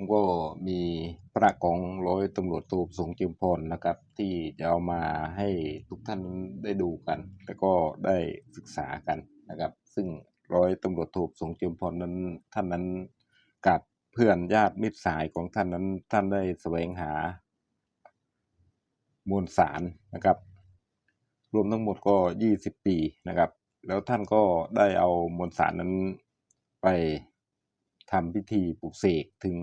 ผมก็มีพระของร้อยตำรวจโทสงเจิมพรนะครับ ที่จะเอามาให้ทุกท่านได้ดูกัน แล้วก็ได้ศึกษากันนะครับ ซึ่งร้อยตำรวจโทสงเจิมพรนั้นท่านนั้นกับเพื่อนญาติมิตรสายของท่านนั้นท่านได้แสวงหามวลสารนะครับ รวมทั้งหมดก็ 20 ปีนะครับ แล้วท่านก็ได้เอามวลสารนั้นไป ทำพิธีปลุกเสกถึง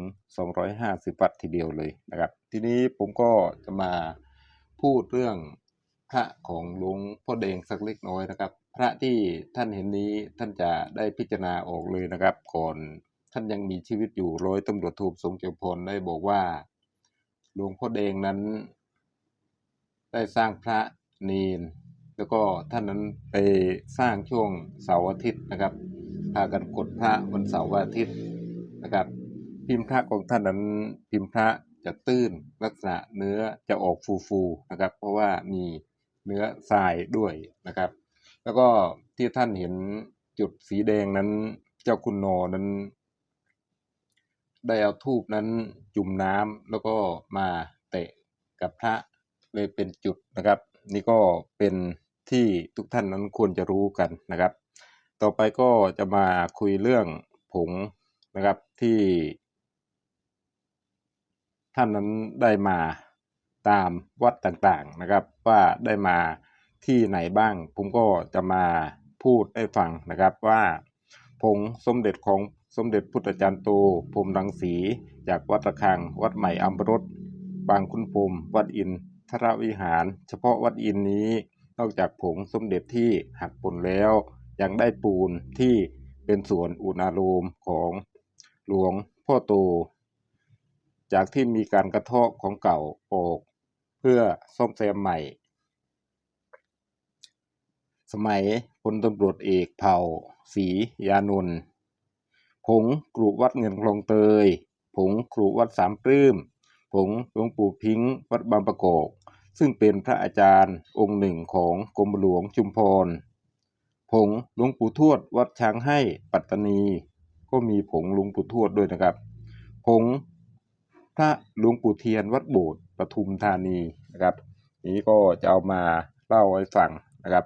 250 วัตต์ทีเดียวเลยนะครับ ทีนี้ผมก็จะมาพูดเรื่องพระของหลวงพ่อแดงสักเล็กน้อยนะครับ พระที่ท่านเห็นนี้ท่านจะได้พิจารณาออกเลยนะครับ ก่อนท่านยังมีชีวิตอยู่ร้อยตำรวจโทสงเจียวพลได้บอกว่า หลวงพ่อแดงนั้น ได้สร้างพระเนนแล้วก็ท่านนั้นไปสร้างช่วงเสาร์อาทิตย์นะครับ พากันกดพระวันเสาร์อาทิตย์ นะครับ พิมพ์พระของท่านนั้นพิมพ์พระจะตื้นลักษณะเนื้อจะออกฟูๆนะครับ เพราะว่ามีเนื้อทรายด้วยนะครับ แล้วก็ที่ท่านเห็นจุดสีแดงนั้น เจ้าคุณโนนั้น ได้เอาทูบนั้นจุ่มน้ำแล้วก็มาเตะกับพระเลยเป็นจุดนะครับ นี่ก็เป็นที่ทุกท่านนั้นควรจะรู้กันนะครับ ต่อไปก็จะมาคุยเรื่องผง นะครับที่ท่านนั้นได้มาตามวัดต่างๆนะครับ ว่าได้มาที่ไหนบ้าง ผมก็จะมาพูดให้ฟังนะครับว่าผงสมเด็จของสมเด็จพุทธจารย์โตพรมรังสี จากวัดระฆัง วัดใหม่อัมรสบางคุณพรมวัดอินทรวิหาร เฉพาะวัดอินนี้ นอกจากผงสมเด็จที่หักผลแล้ว ยังได้ปูนที่เป็นส่วนอุณาโลมของ หลวงพ่อโต จากที่มีการกระเทาะของเก่าออก เพื่อซ่อมแซมใหม่ สมัยพลตำรวจเอกเผ่าศรียานนท์ผงกรุวัดเงินคลองเตย ผงกรุวัดสามปลื้ม ผงหลวงปู่พิงค์วัดบางประกอบซึ่งเป็นพระอาจารย์องค์หนึ่งของกรมหลวงชุมพร ผงหลวงปู่ทวดวัดช้างให้ปัตตานี ก็มีผงหลวงปู่ทวดด้วยนะครับ ผงพระหลวงปู่เทียนวัดโบสถ์ปทุมธานีนะครับนี้ก็จะเอามาเล่าให้ฟังนะครับ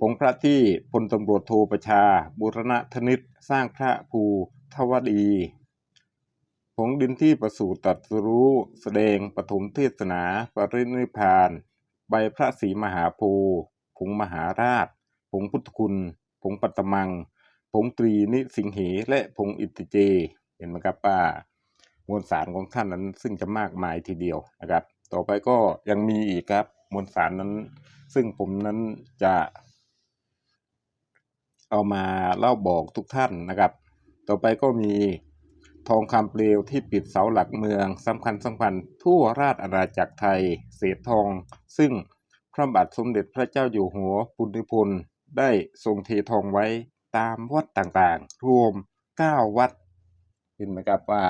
ผงพระที่พลตำรวจโทประชา บุรณธนิตสร้างพระภูทวดีผงดินที่ประสูติตรัสรู้แสดงปฐมเทศนา ปรินิพาน ใบพระศรีมหาโพผงมหาราชผงพุทธคุณผงปัตตมัง งตรีนิสิงเห และผงอิติเจ เห็นไหมครับว่ามวลสารของท่านนั้นซึ่งจะมากมายทีเดียวนะครับ ต่อไปก็ยังมีอีกครับมวลสารนั้น ซึ่งผมนั้นจะ เอามาเล่าบอกทุกท่านนะครับ ต่อไปก็มีทองคำเปลวที่ปิดเสาหลักเมืองสำคัญสำคัญทั่วราชอาณาจักรไทย เศษทอง ซึ่งพระบาทสมเด็จพระเจ้าอยู่หัวปุณณพลได้ทรงเททองไว้ ตามวัดต่างๆ รวม 9 วัด เห็นไหมครับว่า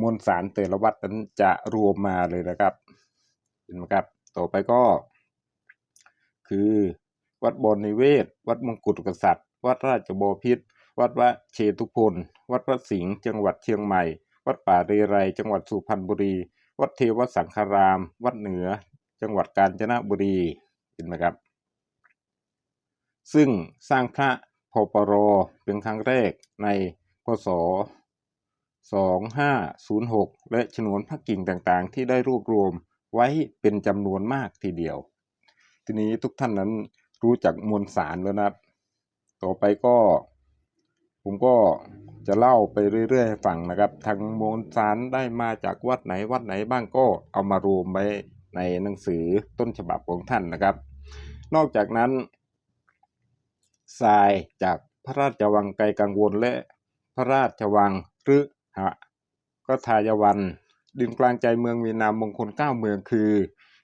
มวลสารแต่ละวัดนั้นจะรวมมาเลยนะครับ เห็นไหมครับ ต่อไปก็ คือ วัดบรนิเวศ วัดมงกุฎกษัตริย์ วัดราชบพิตรวัดวะเชตุพนวัดพระสิงห์จังหวัดเชียงใหม่ วัดป่าเรไร จังหวัดสุพรรณบุรี วัดเทวสังฆาราม วัดเหนือ จังหวัดกาญจนบุรี เห็นไหมครับ ซึ่งสร้างพระ พปร เป็นครั้งแรกในพศ 2506 และฉนวนพระกิ่งต่างๆ ที่ได้รวบรวมไว้เป็นจำนวนมากทีเดียว ทีนี้ทุกท่านนั้นรู้จักมวลสารแล้วนะต่อไปก็ ผมก็จะเล่าไปเรื่อยๆให้ฟังนะครับทางมวลสารได้มาจากวัดไหนวัดไหนบ้างก็เอามารวมไว้ในหนังสือต้นฉบับของท่านนะครับ นอกจากนั้น ทรายจากพระราชวังไกลกังวลและพระราชวังฤหะก็ทายวันดินกลางใจเมืองมีนามมงคลเก้าเมืองคือ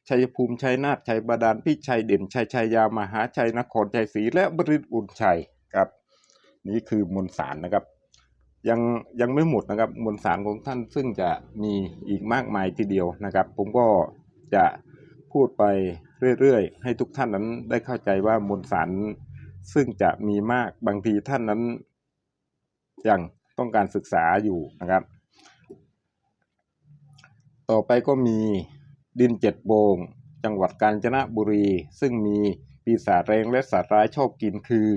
ชัยภูมิชัยนาทชัยบาดาลพิชัยเด่นชัยชัยยามหาชัยนครชัยศรีและบริตรอุ่นชัยครับ นี่คือมวลสารนะครับ ยังยังไม่หมดนะครับมวลสารของท่านซึ่งจะมีอีกมากมายทีเดียวนะครับ ผมก็จะพูดไปเรื่อยๆ ให้ทุกท่านนั้นได้เข้าใจว่ามวลสาร ซึ่งจะมีมากบางทีท่านนั้นยังต้องการศึกษาอยู่นะครับ ต่อไปก็มีดินเจ็ดโบง จังหวัดกาญจนบุรี ซึ่งมีปีศาจแรงและสัตว์ร้ายชอบกินคือ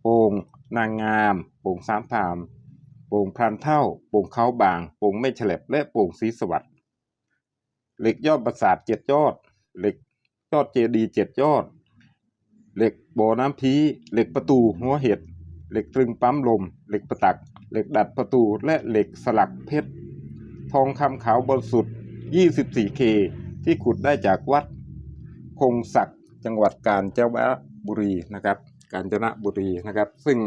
โป่งนางงาม โป่งสามพามโป่งพรานเท่า โป่งเขาบาง โป่งไม่ฉลบและโป่งสีสวัสด์เหล็กยอดประสาทเจ็ดยอด เหล็กยอดเจดีเจ็ดยอด เหล็ก บ่อน้ำพีเหล็กประตูหัวเห็ด เหล็กตรึงปั๊มลม เหล็กประตัก เหล็กดัดประตูและเหล็กสลักเพชร ทองคำขาวบริสุทธิ์ 24K ที่ขุดได้จากวัด คงศักดิ์จังหวัดกาญจนบุรีนะครับ กาญจนบุรีนะครับ ซึ่ง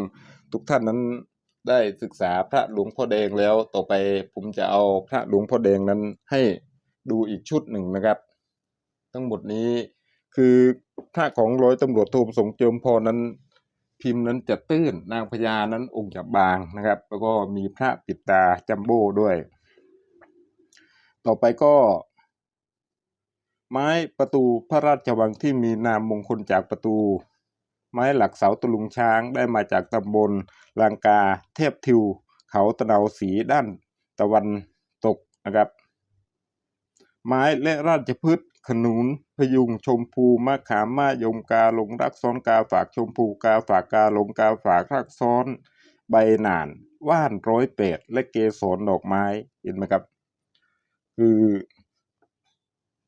ทุกท่านนั้นได้ศึกษาพระหลวงพ่อแดงแล้วต่อไปผมจะเอาพระหลวงพ่อแดงนั้นให้ดูอีกชุดหนึ่งนะครับ ทั้งหมดนี้ คือถ้าของร้อยตำรวจโทประสงค์เจิมพรนั้น พิมพ์นั้นจะตื้นนางพญานั้นองค์จะบางนะครับ แล้วก็มีพระปิดตาจัมโบ้ด้วย ต่อไปก็ ไม้ประตูพระราชวังที่มีนามมงคลจากประตู ไม้หลักเสาตะลุงช้างได้มาจากตำบลลางกา เทพทิว เขาตะเนาสีด้านตะวันตกนะครับ ไม้และราชพฤกษ์ขนุน พยุงชมพูมะขามมะยมกาหลงรักซ้อนกาฝากชมพูกาฝากกาหลงกาฝากรักซ้อน ใบหนาน ว่านร้อยเป็ดและเกสรดอกไม้เห็นไหมครับ คือ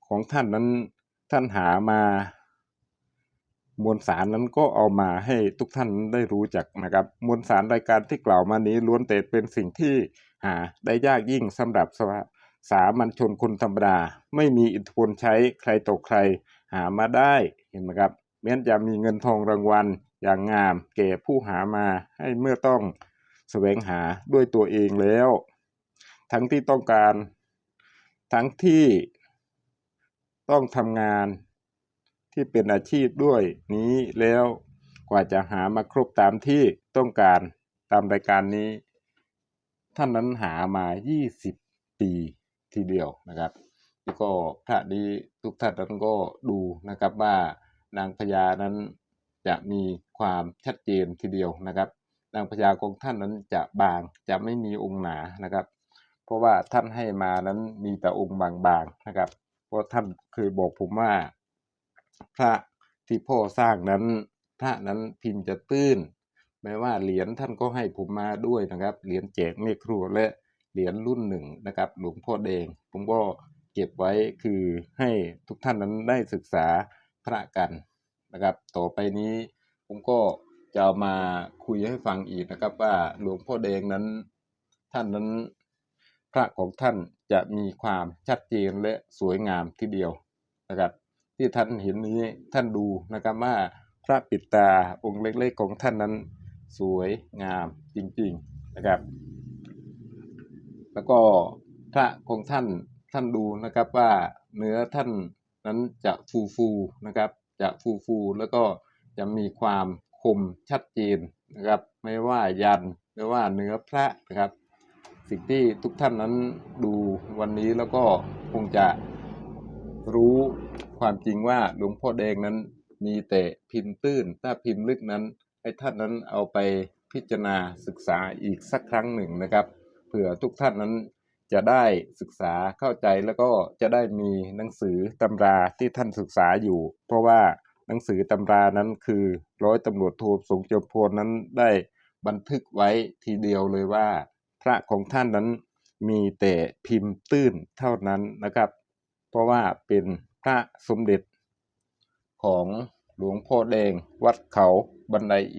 ของท่านนั้นท่านหามามวลสารนั้นก็เอามาให้ทุกท่านได้รู้จักนะครับ มวลสารรายการที่กล่าวมานี้ล้วนแต่เป็นสิ่งที่หาได้ยากยิ่งสำหรับสวะ สามัญชนคนธรรมดาไม่มีอิทธิพลใช้ใครต่อใครหามาได้เห็นไหมครับแม้นจะมีเงินทองรางวัลอย่างงามแก่ผู้หามาให้เมื่อต้องแสวงหาด้วยตัวเองแล้ว ทั้งที่ต้องการ ทั้งที่ต้องทำงานที่เป็นอาชีพด้วยนี้แล้วกว่าจะหามาครบตามที่ต้องการตามรายการนี้ ท่านนั้นหามา 20 ปี ทีเดียวนะครับแล้วก็พระนี้ทุกท่านนั้นก็ดูนะครับว่านางพญานั้นจะมีความชัดเจนทีเดียวนะครับ นางพญาของท่านนั้นจะบางจะไม่มีองค์หนานะครับ เพราะว่าท่านให้มานั้นมีแต่องค์บางๆนะครับ เพราะท่านเคยบอกผมว่า พระที่พ่อสร้างนั้น พระนั้นพิมพ์จะตื้นแม้ว่าเหรียญท่านก็ให้ผมมาด้วยนะครับ เหรียญแจกแม่ครัวและ เหรียญรุ่นหนึ่งนะครับหลวงพ่อแดง ผมก็เก็บไว้คือให้ทุกท่านนั้นได้ศึกษาพระกันนะครับ ต่อไปนี้ผมก็จะมาคุยให้ฟังอีกนะครับ ว่าหลวงพ่อแดงนั้นท่านนั้นพระของท่านจะมีความชัดเจนและสวยงามทีเดียวนะครับ ที่ท่านเห็นนี้ท่านดูนะครับว่าพระปิดตาองค์เล็กๆของท่านนั้นสวยงามจริงๆนะครับ แล้วก็พระของท่านท่านดูนะครับว่าเนื้อท่านนั้นจะฟูฟูนะครับ จะฟูฟูแล้วก็จะมีความคมชัดเจนนะครับ ไม่ว่ายันไม่ว่าเนื้อพระนะครับ สิ่งที่ทุกท่านนั้นดูวันนี้แล้วก็คงจะรู้ความจริงว่าหลวงพ่อแดงนั้นมีแต่พิมพ์ตื้น ถ้าพิมพ์ลึกนั้น ให้ท่านนั้นเอาไปพิจารณาศึกษาอีกสักครั้งหนึ่งนะครับ เผื่อทุกท่านนั้นจะได้ศึกษาเข้าใจแล้วก็จะได้มีหนังสือตำราที่ท่านศึกษาอยู่ เพราะว่าหนังสือตำรานั้นคือร้อยตำรวจโทสงจมพลนั้นได้บันทึกไว้ทีเดียวเลยว่า พระของท่านนั้นมีแต่พิมพ์ตื้นเท่านั้นนะครับ เพราะว่าเป็นพระสมเด็จของหลวงพ่อแดงวัดเขาบันไดอิ